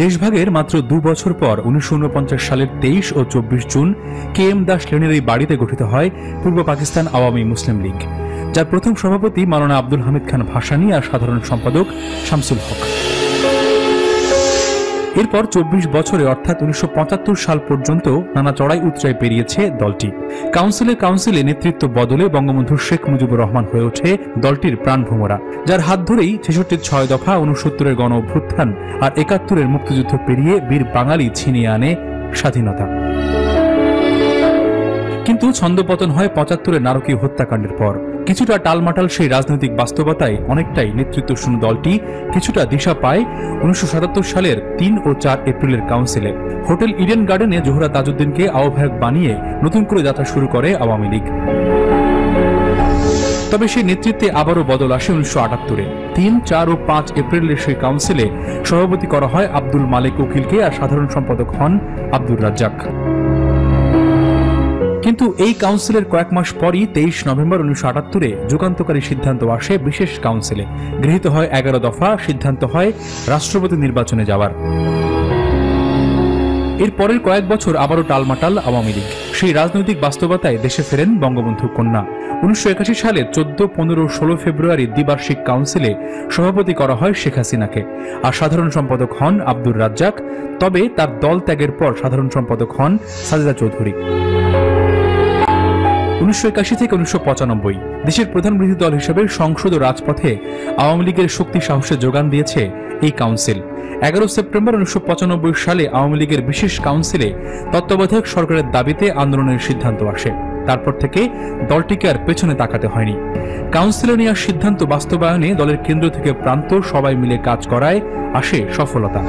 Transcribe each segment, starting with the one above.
দেশভাগের মাত্র দু বছর পর উনিশশো ঊনপঞ্চাশ সালের তেইশ ও চব্বিশ জুন কে এম দাস লেনের এই বাড়িতে গঠিত হয় পূর্ব পাকিস্তান আওয়ামী মুসলিম লীগ, যার প্রথম সভাপতি মাওলানা আব্দুল হামিদ খান ভাসানী আর সাধারণ সম্পাদক শামসুল হক। এরপর চব্বিশ বছরে, অর্থাৎ উনিশশো পঁচাত্তর সাল পর্যন্ত নানা চড়াই উতরাই পেরিয়েছে দলটি। কাউন্সিলে কাউন্সিলে নেতৃত্ব বদলে বঙ্গবন্ধু শেখ মুজিবুর রহমান হয়ে ওঠে দলটির প্রাণভোমরা। যার হাত ধরেই ছেষট্টির ছয় দফা উনসত্তরের গণ অভ্যুত্থান আর একাত্তরের মুক্তিযুদ্ধ পেরিয়ে বীর বাঙালি ছিনিয়ে আনে স্বাধীনতা। কিন্তু ছন্দপতন হয় পঁচাত্তরের নারকীয় হত্যাকাণ্ডের পর। কিছুটা টালমাটাল সেই রাজনৈতিক বাস্তবতায় অনেকটাই নেতৃত্ব শূন্য দলটি কিছুটা দিশা পায় উনিশশো সাতাত্তর সালের তিন ও চার এপ্রিলের কাউন্সিলে। হোটেল ইডেন গার্ডেনে জোহরা তাজউদ্দিনকে আহ্বায়ক বানিয়ে নতুন করে যাত্রা শুরু করে আওয়ামী লীগ। তবে সেই নেতৃত্বে আবারও বদল আসে উনিশশো আটাত্তরে। তিন, চার ও পাঁচ এপ্রিলের সেই কাউন্সিলে সভাপতি করা হয় আব্দুল মালিক উকিলকে আর সাধারণ সম্পাদক হন আব্দুর রাজ্জাক। কিন্তু এই কাউন্সিলের কয়েক মাস পরই তেইশ নভেম্বর উনিশশো আটাত্তরে যুগান্তকারী সিদ্ধান্ত আসে বিশেষ কাউন্সিলে। গৃহীত হয় এগারো দফা, সিদ্ধান্ত হয় রাষ্ট্রপতি নির্বাচনে যাওয়ার। এর পরের কয়েক বছর আবারও টালমাটাল আওয়ামী লীগ। সেই রাজনৈতিক বাস্তবতায় দেশে ফেরেন বঙ্গবন্ধু কন্যা। উনিশশো একাশি সালে চোদ্দ, পনেরো, ষোলো ফেব্রুয়ারি দ্বিবার্ষিক কাউন্সিলে সভাপতি করা হয় শেখ হাসিনাকে। আর সাধারণ সম্পাদক হন আব্দুর রাজ্জাক। তবে তার দল ত্যাগের পর সাধারণ সম্পাদক হন সাজেদা চৌধুরী। উনিশশো একাশি থেকে উনিশশো পঁচানব্বই, দেশের প্রধান বিরোধী দল হিসেবে সংসদ ও রাজপথে আওয়ামী লীগের শক্তি সাহসের যোগান দিয়েছে এই কাউন্সিল। এগারো সেপ্টেম্বর উনিশশো পঁচানব্বই সালে আওয়ামী লীগের বিশেষ কাউন্সিলে তত্ত্বাবধায়ক সরকারের দাবিতে আন্দোলনের সিদ্ধান্ত আসে। তারপর থেকে দলটিকে আর পেছনে তাকাতে হয়নি। কাউন্সিলে নেওয়ার সিদ্ধান্ত বাস্তবায়নে দলের কেন্দ্র থেকে প্রান্ত সবাই মিলে কাজ করায় আসে সফলতা।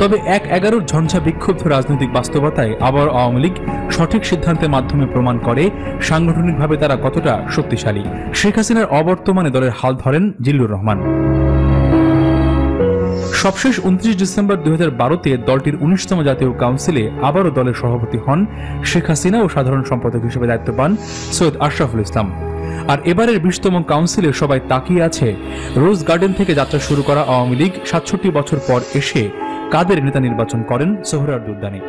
তবে এক এগারোর ঝঞ্ঝা বিক্ষুব্ধ রাজনৈতিক বাস্তবতায় আবার আওয়ামী লীগ সঠিক সিদ্ধান্তের মাধ্যমে প্রমাণ করে সাংগঠনিকভাবে তারা কতটা শক্তিশালী। শেখ হাসিনার অবর্তমানে দলের হাল ধরেন জিল্লুর রহমান। সবশেষ উনত্রিশ ডিসেম্বর দুই বারোতে দলটির উনিশতম জাতীয় কাউন্সিলে আবারও দলের সভাপতি হন শেখ হাসিনা ও সাধারণ সম্পাদক হিসেবে দায়িত্ব পান সৈয়দ আশরাফুল ইসলাম। আর এবারের বিশতম কাউন্সিলে সবাই তাকিয়ে আছে। রোজ গার্ডেন থেকে যাত্রা শুরু করা আওয়ামী লীগ সাতষট্টি বছর পর এসে কাদের নেতা নির্বাচন করেন সোহরার উদ্যানে?